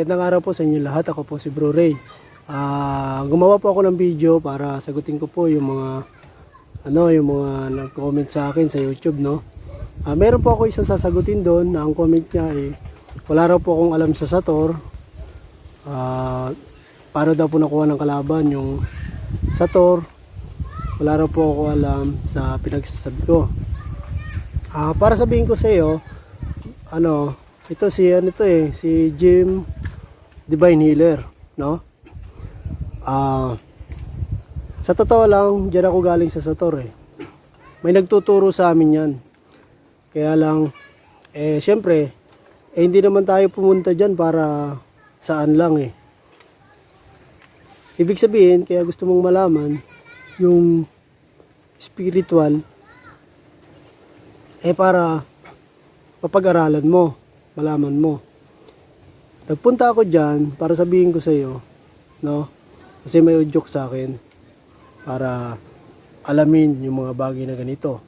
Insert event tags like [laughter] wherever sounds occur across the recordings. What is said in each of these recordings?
Magandang araw po sa inyo lahat. Ako po si Bro Ray. Ah, gumawa po ako ng video para sagutin ko po yung mga ano, yung mga nag-comment sa akin sa YouTube, no. Ah, meron po ako isang sasagutin doon na ang comment niya ay wala raw po akong alam sa Sator. Ah, paano daw po nakuha ng kalaban yung Sator. Wala raw po ako alam sa pinagsasabi ko. Ah, para sabihin ko sa iyo, ano, ito si ano to eh, si Jim Divine Healer, no? Ah, sa totoo lang, diyan ako galing sa Sator eh. May nagtuturo sa amin 'yan. Kaya lang eh syempre, eh hindi naman tayo pumunta diyan para saan lang eh. Ibig sabihin, kaya gusto mong malaman yung spiritual eh para mapag-aralan mo, malaman mo. Nagpunta ako dyan para sabihin ko sa iyo, no? Kasi may udyok sa akin para alamin yung mga bagay na ganito.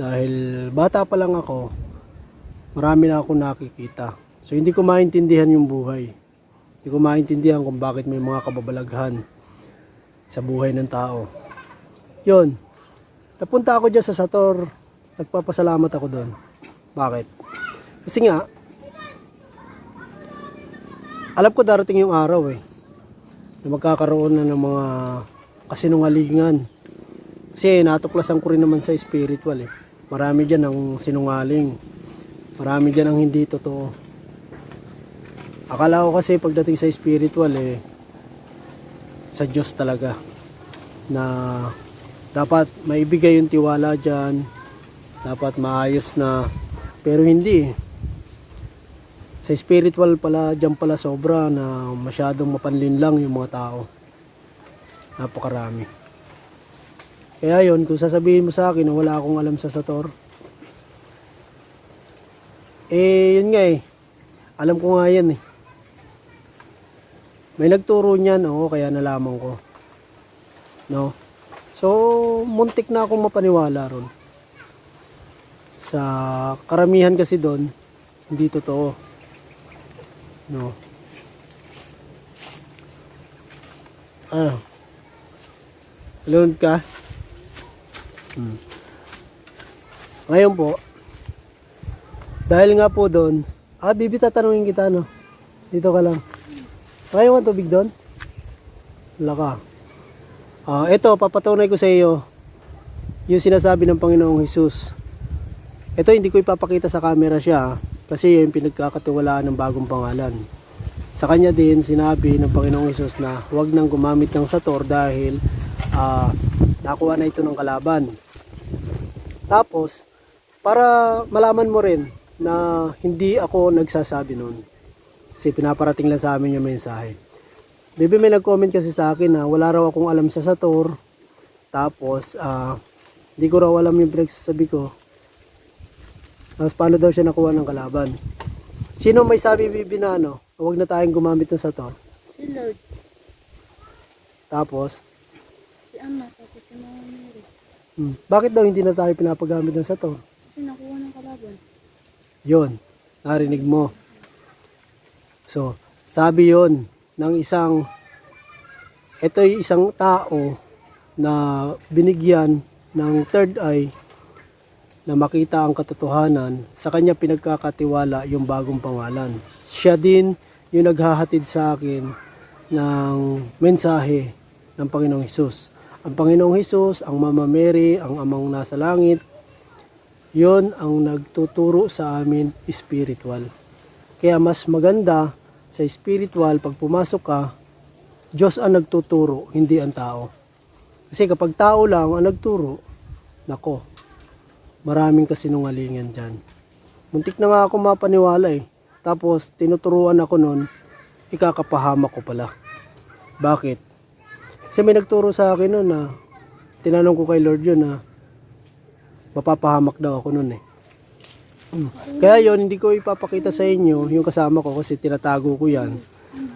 Dahil bata pa lang ako, marami na ako nakikita. So hindi ko maintindihan yung buhay. Hindi ko maintindihan kung bakit may mga kababalaghan sa buhay ng tao. Yun. Napunta ako dyan sa Sator. Nagpapasalamat ako doon. Bakit? Kasi nga, alam ko darating yung araw eh. Na magkakaroon na ng mga kasinungalingan. Kasi natuklasan ko rin naman sa spiritual eh. Marami dyan ang sinungaling. Marami dyan ang hindi totoo. Akala ko kasi pagdating sa spiritual eh, sa Diyos talaga. Na dapat maibigay yung tiwala dyan. Dapat maayos na. Pero hindi eh sa spiritual pala, dyan pala sobra na masyadong mapanlin lang yung mga tao. Napakarami. Kaya yon kung sasabihin mo sa akin na wala akong alam sa Sator, eh, yun nga eh. Alam ko nga yan eh. May nagturo niyan, oo, kaya nalaman ko. No? So, muntik na akong mapaniwala ron. Sa karamihan kasi doon, hindi totoo. No. Ah. Load ka. Hmm. Ngayon po, dahil nga po doon, ah, bibi tatanungin kita, no? Dito ka lang. Kaya mo tubig doon? Wala ka. Ah, ito, papatunay ko sa iyo yung sinasabi ng Panginoong Hesus. Ito, hindi ko ipapakita sa camera siya, ah. Kasi yung pinagkakatiwalaan ng bagong pangalan. Sa kanya din sinabi ng Panginoong Isus na huwag nang gumamit ng sator dahil ah, nakuha na ito ng kalaban. Tapos, para malaman mo rin na hindi ako nagsasabi nun. Kasi pinaparating lang sa amin yung mensahe. Baby may nag-comment kasi sa akin na wala raw akong alam sa sator. Tapos, ah, hindi ko raw alam yung pinagsasabi ko. Tapos paano daw siya nakuha ng kalaban? Sino may sabi bibi na ano, huwag na tayong gumamit ng sator? Si Lord, Tapos, si Ama, tapos si Mama Mary. hmm, bakit daw hindi na tayo pinapagamit ng sator? Kasi nakuha ng kalaban. Yon, narinig mo. So, sabi yon ng isang, ito'y isang tao na binigyan ng third eye na makita ang katotohanan, sa kanya pinagkakatiwala yung bagong pangalan. Siya din yung naghahatid sa akin ng mensahe ng Panginoong Hesus. Ang Panginoong Hesus, ang Mama Mary, ang Amang nasa langit, yon ang nagtuturo sa amin spiritual. Kaya mas maganda sa spiritual, pag pumasok ka, Diyos ang nagtuturo, hindi ang tao. Kasi kapag tao lang ang nagturo, nako, maraming kasinungalingan dyan. Muntik na nga ako mapaniwala eh. Tapos, tinuturuan ako nun, ikakapahamak ko pala. Bakit? Kasi may nagturo sa akin nun na, tinanong ko kay Lord yun na, mapapahamak daw ako nun eh. Mm. Kaya yon hindi ko ipapakita sa inyo yung kasama ko kasi tinatago ko yan.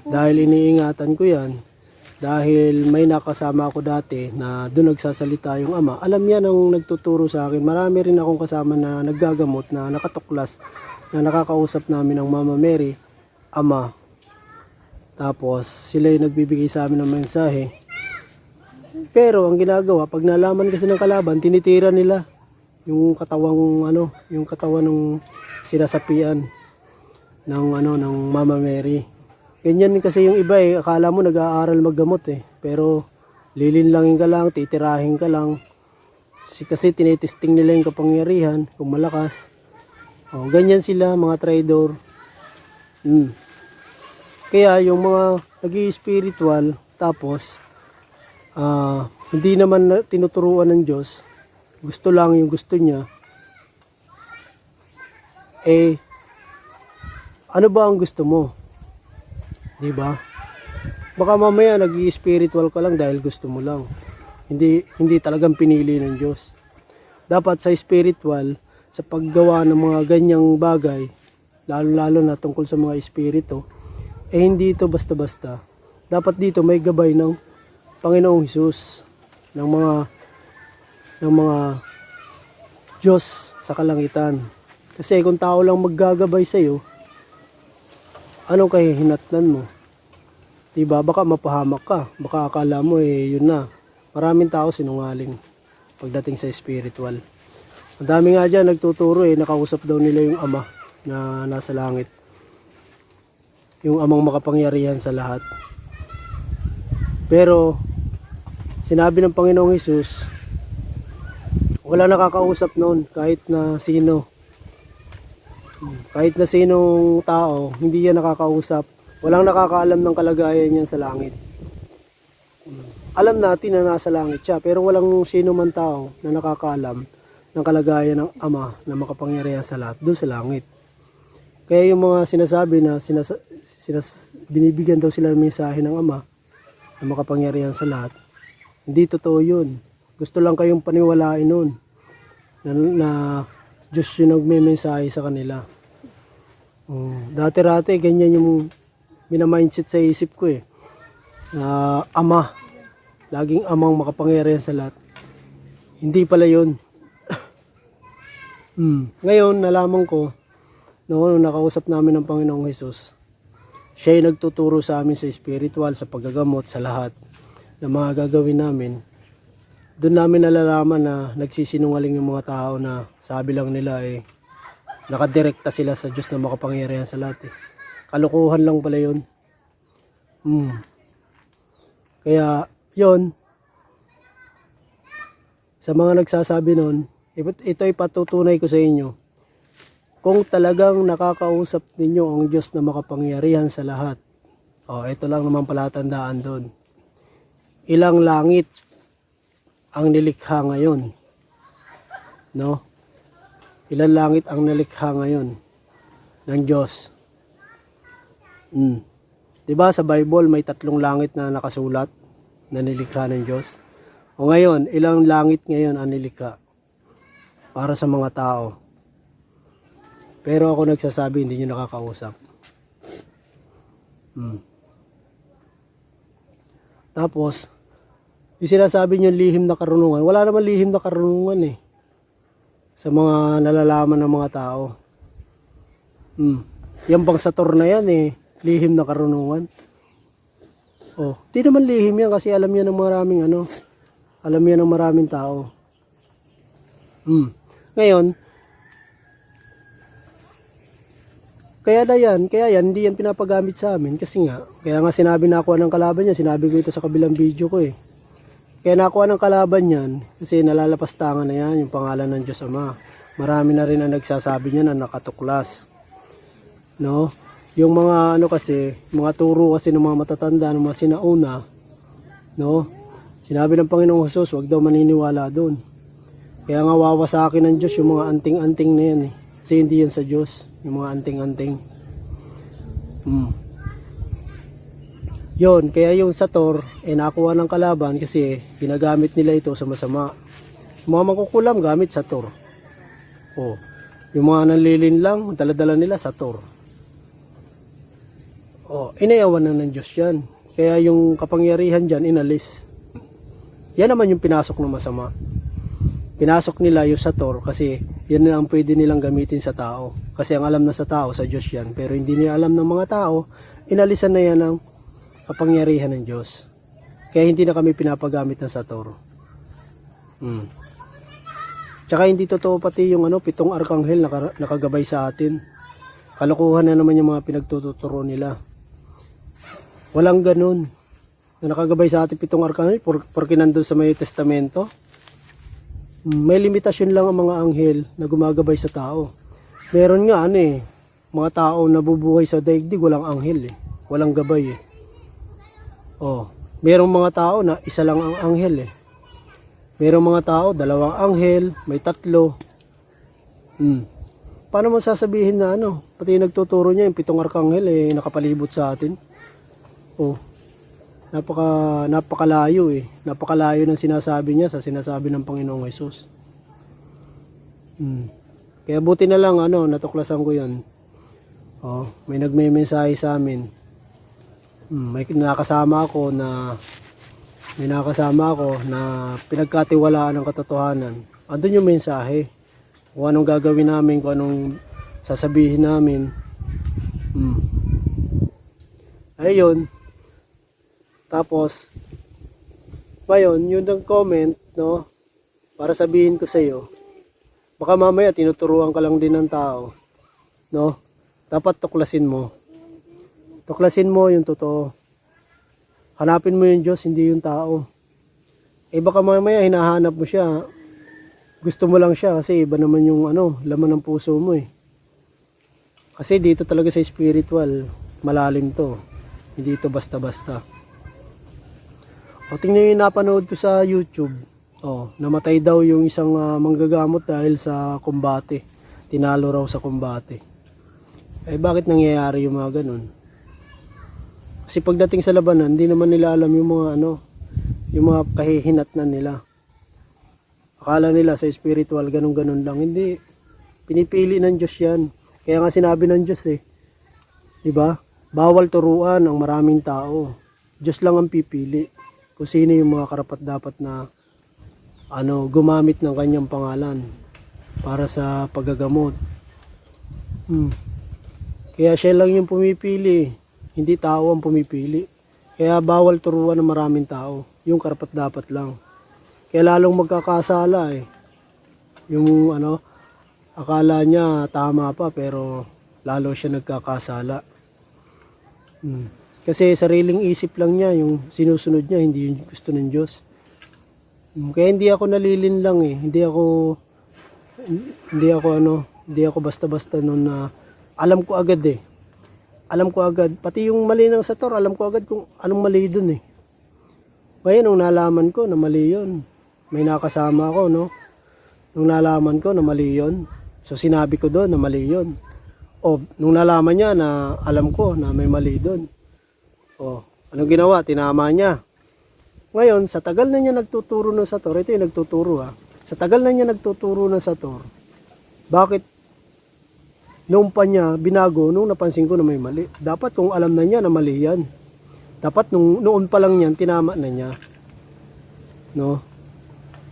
Dahil iniingatan ko yan. Dahil may nakasama ako dati na doon nagsasalita yung ama. Alam niya nang nagtuturo sa akin. Marami rin akong kasama na naggagamot na nakatuklas na nakakausap namin ng Mama Mary, Ama, Tapos sila yung nagbibigay sa amin ng mensahe. Pero ang ginagawa, pag nalaman kasi ng kalaban, tinitira nila yung katawang ano, yung katawan ng sinasapian ng ano ng Mama Mary. Ganyan kasi yung iba eh, akala mo nag-aaral maggamot eh. Pero lilinlangin ka lang, titirahin ka lang. Si kasi tinitesting nila yung kapangyarihan, kung malakas. Oh, ganyan sila mga trader. Mm. Kaya yung mga nag-spiritual tapos ah, hindi naman na- tinuturuan ng Diyos, gusto lang yung gusto niya, eh, ano ba ang gusto mo? Di ba? Baka mamaya nag-spiritual ka lang dahil gusto mo lang. Hindi hindi talagang pinili ng Diyos. Dapat sa spiritual, sa paggawa ng mga ganyang bagay, lalo-lalo na tungkol sa mga espiritu, eh hindi ito basta-basta. Dapat dito may gabay ng Panginoong Hesus, ng mga ng mga Diyos sa kalangitan. Kasi kung tao lang maggagabay sa iyo, anong kahihinatnan mo? Diba? Baka mapahamak ka. Baka akala mo eh, yun na. Maraming tao sinungaling pagdating sa spiritual. Ang dami nga dyan nagtuturo eh, nakausap daw nila yung ama na nasa langit. Yung amang makapangyarihan sa lahat. Pero, sinabi ng Panginoong Hesus, wala nakakausap noon kahit na sino. Kahit na sinong tao, hindi yan nakakausap. Walang nakakaalam ng kalagayan niyan sa langit. Alam natin na nasa langit siya, pero walang sino man tao na nakakaalam ng kalagayan ng Ama na makapangyarihan sa lahat doon sa langit. Kaya yung mga sinasabi na sinas, sinas, binibigyan daw sila ng mensahe ng Ama na makapangyarihan sa lahat, hindi totoo yun. Gusto lang kayong paniwalain nun na, na Diyos yung nagme-mensahe sa kanila. Um, dati-rati, ganyan yung minamindset sa isip ko eh. Na ama, laging amang makapangyarihan sa lahat. Hindi pala yun. [coughs] Hmm. Ngayon, nalaman ko, noon nakausap namin ng Panginoong Hesus, siya yung nagtuturo sa amin sa spiritual, sa paggagamot, sa lahat ng mga gagawin namin. Doon namin nalalaman na nagsisinungaling yung mga tao na sabi lang nila eh, nakadirekta sila sa Diyos na makapangyarihan sa lahat eh. Kalukuhan lang pala yun. Hmm. Kaya, yon sa mga nagsasabi nun, ito- ay patutunay ko sa inyo. Kung talagang nakakausap ninyo ang Diyos na makapangyarihan sa lahat, oh, ito lang naman palatandaan doon. Ilang langit ang nilikha ngayon. No? Ilang langit ang nilikha ngayon ng Diyos. Mm. 'Di ba sa Bible may tatlong langit na nakasulat na nilikha ng Diyos? O ngayon, ilang langit ngayon ang nilikha para sa mga tao? Pero ako nagsasabi, hindi nyo nakakausap. Hmm. Tapos, yung sinasabi nyo lihim na karunungan, wala naman lihim na karunungan eh. Sa mga nalalaman ng mga tao. Hmm. Yan bang sator na yan eh, lihim na karunungan. Oh, di naman lihim yan kasi alam yan ng maraming ano, alam yan ng maraming tao. Hmm. Ngayon, kaya na yan, kaya yan, hindi yan pinapagamit sa amin kasi nga, kaya nga sinabi na ako ng kalaban niya, sinabi ko ito sa kabilang video ko eh. Kaya nakuha ng kalaban yan, kasi nalalapastangan na yan, yung pangalan ng Diyos Ama. Marami na rin ang nagsasabi niya na nakatuklas. No? Yung mga ano kasi, mga turo kasi ng mga matatanda, ng mga sinauna, no? Sinabi ng Panginoong Jesus, wag daw maniniwala doon. Kaya nga wawasakin ng Diyos yung mga anting-anting na yan eh. Kasi hindi yan sa Diyos, yung mga anting-anting. Hmm. Yon, kaya yung Sator, eh nakuha ng kalaban kasi ginagamit nila ito sa masama. Mga makukulam gamit Sator. Oh, yung mga nanlilin lang, daladala nila Sator. Oh, inayawan na ng Diyos yan. Kaya yung kapangyarihan dyan, inalis. Yan naman yung pinasok ng masama. Pinasok nila yung Sator kasi yan na ang pwede nilang gamitin sa tao. Kasi ang alam na sa tao, sa Diyos yan. Pero hindi nila alam ng mga tao, inalisan na yan ng kapangyarihan ng Diyos. Kaya hindi na kami pinapagamit ng Sator. Hmm. Tsaka hindi totoo pati yung ano, pitong arkanghel naka, nakagabay sa atin. Kalokohan na naman yung mga pinagtuturo nila. Walang ganun. Na nakagabay sa atin pitong arkanghel por, porque nandun sa may testamento. May limitasyon lang ang mga anghel na gumagabay sa tao. Meron nga ano eh, mga tao na bubuhay sa daigdig, walang anghel eh. Walang gabay eh. Oh, merong mga tao na isa lang ang anghel eh. Merong mga tao, dalawang anghel, may tatlo. Hmm. Paano mo sasabihin na ano, pati yung nagtuturo niya, yung pitong arkanghel eh, nakapalibot sa atin. Oh, napaka, napakalayo eh. Napakalayo ng sinasabi niya sa sinasabi ng Panginoong Yesus. Hmm. Kaya buti na lang, ano, natuklasan ko yan. Oh, may nagme-mensahe sa amin. Hmm, may nakasama ako na may nakasama ako na pinagkatiwalaan ng katotohanan. Andun yung mensahe. Kung anong gagawin namin, kung anong sasabihin namin. Hmm. Ayun. Tapos, ngayon, yun ang comment, no? Para sabihin ko sa iyo, baka mamaya tinuturuan ka lang din ng tao, no? Dapat tuklasin mo. Tuklasin mo yung totoo. Hanapin mo yung Diyos, hindi yung tao. Eh baka mamaya hinahanap mo siya. Gusto mo lang siya kasi iba naman yung ano, laman ng puso mo eh. Kasi dito talaga sa spiritual, malalim to. Hindi ito basta-basta. O tingnan yung napanood ko sa YouTube. Oh, namatay daw yung isang ah, manggagamot dahil sa kumbate. Tinalo raw sa kumbate. Eh bakit nangyayari yung mga ganun? Kasi pagdating sa labanan, hindi naman nila alam yung mga ano, yung mga kahihinatnan nila. Akala nila sa spiritual, ganun-ganun lang. Hindi. Pinipili ng Diyos yan. Kaya nga sinabi ng Diyos eh. Diba? Bawal turuan ang maraming tao. Diyos lang ang pipili. Kung sino yung mga karapat dapat na ano, gumamit ng kanyang pangalan para sa paggagamot. Hmm. Kaya siya lang yung pumipili. Hindi tao ang pumipili. Kaya bawal turuan ng maraming tao. Yung karapat dapat lang. Kaya lalong magkakasala eh. Yung ano, akala niya tama pa pero lalo siya nagkakasala. Hmm. Kasi sariling isip lang niya yung sinusunod niya, hindi yung gusto ng Diyos. Hmm, Kaya hindi ako nalilin lang eh. Hindi ako hindi ako ano, hindi ako basta-basta noon na alam ko agad eh. Alam ko agad, pati yung mali ng sator, alam ko agad kung anong mali dun eh. Ngayon, nung nalaman ko na mali yun, may nakasama ko, no? Nung nalaman ko na mali yun, so sinabi ko doon na mali yun. O, nung nalaman niya na alam ko na may mali doon. O, anong ginawa? Tinama niya. Ngayon, sa tagal na niya nagtuturo ng sator, ito yung nagtuturo ha. Sa tagal na niya nagtuturo ng sator, bakit noong pa niya binago nung napansin ko na may mali? Dapat kung alam na niya na mali yan. Dapat nung noon pa lang yan, tinama na niya. No?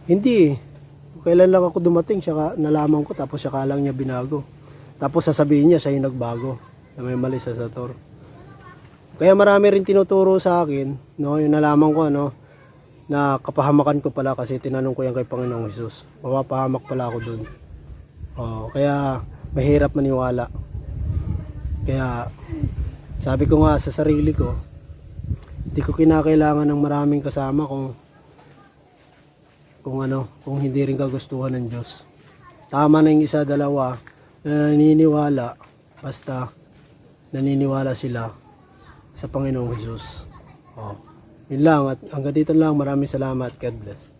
Hindi eh. Kailan lang ako dumating, siya nalaman ko, tapos siya lang niya binago. Tapos sasabihin niya, siya yung nagbago. Na may mali sa sator. Kaya marami rin tinuturo sa akin, no, yung nalaman ko, ano, na kapahamakan ko pala kasi tinanong ko yan kay Panginoong Jesus. Mapapahamak pala ako dun. Oh, kaya mahirap maniwala. Kaya sabi ko nga sa sarili ko, hindi ko kinakailangan ng maraming kasama kung kung ano, kung hindi rin kagustuhan ng Diyos. Tama na yung isa, dalawa na naniniwala basta naniniwala sila sa Panginoong Jesus. Oh. Yun lang at hanggang dito lang maraming salamat. God bless.